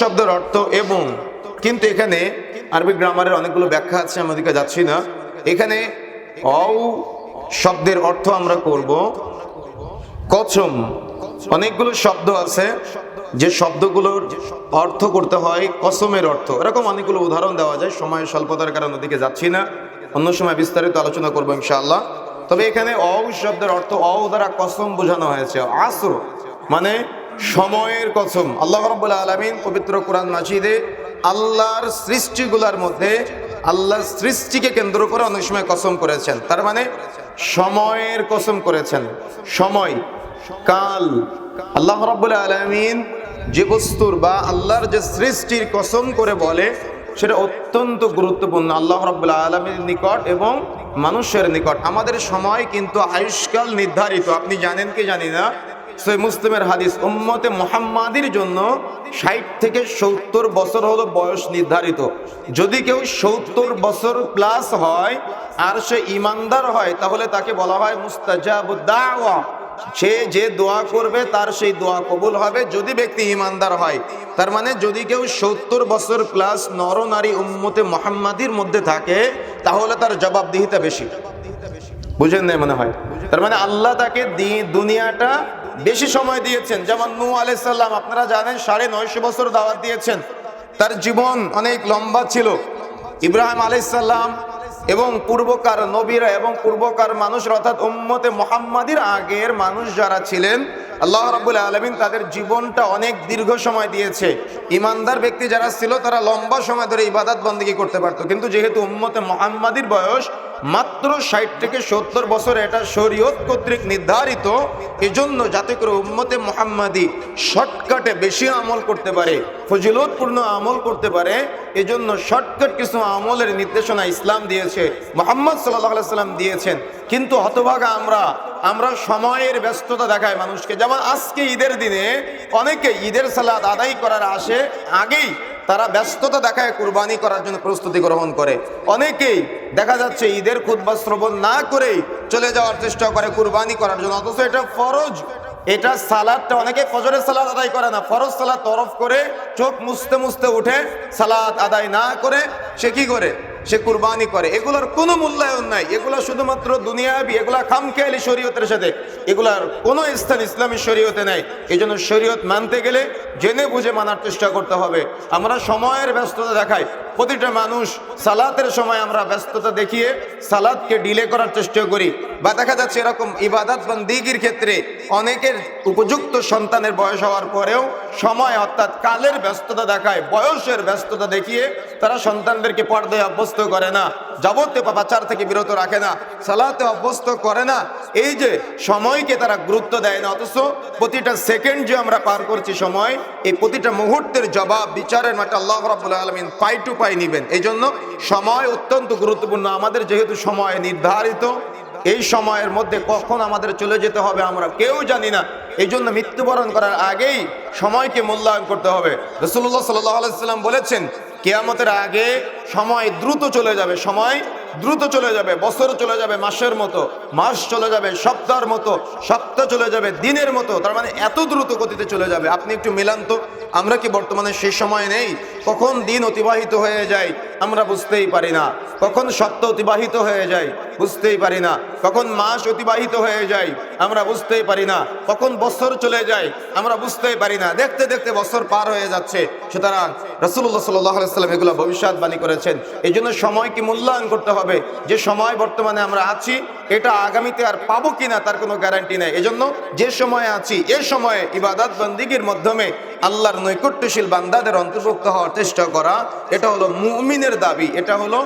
শব্দের অর্থ এবং। কিন্তু এখানে আরবি গ্রামারের অনেকগুলো ব্যাখ্যা আছে, আমি ওদিকে যাচ্ছি না। এখানে অ শব্দের অর্থ আমরা করব কচম। অনেকগুলো শব্দ আছে, যে শব্দগুলোর অর্থ করতে হয় কসমের অর্থ। এরকম অনেকগুলো উদাহরণ দেওয়া যায় সময়ের স্বল্পতার কারণে ওদিকে যাচ্ছি না। অন্য সময় বিস্তারিত আলোচনা করব ইনশাআল্লাহ। তবে এখানে অ শব্দের অর্থ অ দ্বারা কসম বোঝানো হয়েছে। আসর মানে সময়ের কসম। আল্লাহ রব্বুল আলমিন পবিত্র কোরআন মাসিদে আল্লাহর সৃষ্টিগুলার মধ্যে আল্লাহর সৃষ্টিকে কেন্দ্র করে অনেক সময় কসম করেছেন। তার মানে সময়ের কসম করেছেন। সময়, কাল। আল্লাহ রাব্বুল আলামিন যে বস্তুর বা আল্লাহর যে সৃষ্টির কসম করে বলে, সেটা অত্যন্ত গুরুত্বপূর্ণ আল্লাহ রাব্বুল আলমীর নিকট এবং মানুষের নিকট। আমাদের সময় কিন্তু আয়ুষ্কাল নির্ধারিত। আপনি জানেন কি জানি না? সই মুসলিমের হাদিস, উম্মতে মোহাম্মাদির জন্য ষাট থেকে সত্তর বছর হলো বয়স নির্ধারিত। যদি কেউ সত্তর বছর প্লাস হয়, আর সে ইমানদার হয়, তাহলে তাকে বলা হয় মুস্তাজাবুদ্দাওয়া সে যে দোয়া করবে, তার সেই দোয়া কবুল হবে যদি ব্যক্তি ইমানদার হয়। তার মানে যদি কেউ সত্তর বছর প্লাস নর নারী উম্মতে মোহাম্মাদির মধ্যে থাকে, তাহলে তার জবাবদিহিতা বেশি। বুঝেন না মনে হয়? তার মানে আল্লাহ তাকে দুনিয়াটা বেশি সময় দিয়েছেন। যেমন নু আলাইসাল্লাম আপনারা জানেন সাড়ে নয়শো বছর দাওয়াত দিয়েছেন। তার জীবন অনেক লম্বা ছিল। ইব্রাহিম আলাইসাল্লাম এবং পূর্বকার নবীরা এবং পূর্বকার মানুষ অর্থাৎ উম্মতে মোহাম্মদের আগের মানুষ যারা ছিলেন, আল্লাহ রাবুল আলমিন তাদের জীবনটা অনেক দীর্ঘ সময় দিয়েছে। ইমানদার ব্যক্তি যারা ছিল, তারা লম্বা সময় ধরে ইবাদত বন্দী করতে পারতো। কিন্তু যেহেতু উম্মতে মোহাম্মদের বয়স মাত্র ষাট থেকে সত্তর বছর এটা শরীয়ত কর্তৃক নির্ধারিত, এজন্য যাতে করে উম্মতে মোহাম্মদি শর্টকাটে বেশি আমল করতে পারে, ফজিলতপূর্ণ আমল করতে পারে, এজন্য শর্টকাট কিছু আমলের নির্দেশনা ইসলাম দিয়েছে, মোহাম্মদ সাল্লাহ সাল্লাম দিয়েছেন। কিন্তু হতভাগা আমরা আমরা সময়ের ব্যস্ততা দেখায় মানুষকে। যেমন আজকে ঈদের দিনে অনেকে ঈদের সালাদ আদায় করার আসে আগেই তারা ব্যস্ততা দেখায় কুরবানি করার জন্য প্রস্তুতি গ্রহণ করে। অনেকেই দেখা যাচ্ছে ঈদের খুদ্া শ্রবণ না করেই চলে যাওয়ার চেষ্টা করে কুরবানি করার জন্য। অথচ এটা ফরজ। এটা সালাদটা অনেকে ফজরের সালাদ আদায় করে না। ফরজ সালাদ তরফ করে চোখ মুছতে মুছতে উঠে সালাদ আদায় না করে সে কি করে? সে কুরবানি করে। এগুলোর কোনো মূল্যায়ন নাই। এগুলো শুধুমাত্র দুনিয়াবি, এগুলা খামখেয়ালি শরীয়তের সাথে। এগুলার কোনো স্থান ইসলামী শরীয়তে নেই। এই জন্য শরীয়ত মানতে গেলে জেনে বুঝে মানার চেষ্টা করতে হবে। আমরা সময়ের ব্যস্ততা দেখাই। প্রতিটা মানুষ সালাতের সময় আমরা ব্যস্ততা দেখিয়ে সালাদকে ডিলে করার চেষ্টা করি। বা দেখা যাচ্ছে এরকম ইবাদত বন্দিগির ক্ষেত্রে অনেকের উপযুক্ত সন্তানের বয়স হওয়ার পরেও সময় অর্থাৎ কালের ব্যস্ততা দেখায়, বয়সের ব্যস্ততা দেখিয়ে তারা সন্তানদেরকে পর্দায় অভ্যস্ত করে না, যাবতীয় পাপাচার থেকে বিরত রাখে না, সালাতে অভ্যস্ত করে না। এই যে সময়কে তারা গুরুত্ব দেয় না, অথচ প্রতিটা সেকেন্ড যে আমরা পার করছি সময়, এই প্রতিটা মুহূর্তের জবাব বিচারের মাঠে আল্লাহ রাবুল আলমিন পাই টু পাই নিবেন। এই জন্য সময় অত্যন্ত গুরুত্বপূর্ণ। আমাদের যেহেতু সময় নির্ধারিত, এই সময়ের মধ্যে কখন আমাদের চলে যেতে হবে আমরা কেউ জানি না। এই জন্য মৃত্যুবরণ করার আগেই সময়কে মূল্যায়ন করতে হবে। রসুল্লাহ সাল্লাম বলেছেন কেয়ামতের আগে সময় দ্রুত চলে যাবে, সময় দ্রুত চলে যাবে, বছর চলে যাবে, মাসের মতো, মাস চলে যাবে, সপ্তাহের মতো, সপ্তাহ চলে যাবে, দিনের মতো, তার মানে এত দ্রুত গতিতে চলে যাবে। আপনি একটু মিলান তো, আমরা কি বর্তমানে সেই সময় নেই? কখন দিন অতিবাহিত হয়ে যায়, আমরা বুঝতেই পারি না। কখন সপ্তাহ অতিবাহিত হয়ে যায়, বুঝতেই পারি না। কখন মাস অতিবাহিত হয়ে যায়, আমরা বুঝতেই পারি না। কখন বছর চলে যায়, আমরা বুঝতেই পারি না। দেখতে দেখতে বছর পার হয়ে যাচ্ছে। সুতরাং রসুল্লাহ সাল্লাম এগুলো ভবিষ্যৎবাণী করেছেন। এই জন্য সময়কে মূল্যায়ন করতে হবে? যে সময় বর্তমানে আমরা আছি, এটা আগামীতে আর পাবো কিনা তার কোনো গ্যারান্টি নেই। এজন্য যে সময়ে আছি, এ সময়ে ইবাদত বন্দিগির মাধ্যমে আল্লাহর নৈকট্যশীল বান্দাদের অন্তর্ভুক্ত হওয়ার চেষ্টা করা, এটা হলো মুমিনের দাবি, এটা হলো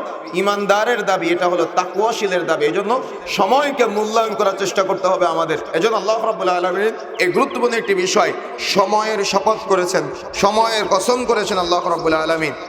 ইমানদারের দাবি, এটা হলো তাকুয়াশীলের দাবি। এই জন্য সময়কে মূল্যায়ন করার চেষ্টা করতে হবে আমাদের। এজন্য আল্লাহ রাবুল্লাহ আলমীর এই গুরুত্বপূর্ণ একটি বিষয়, সময়ের শপথ করেছেন, সময়ের কসম করেছেন আল্লাহ রাবুল্লাহ আলমিন।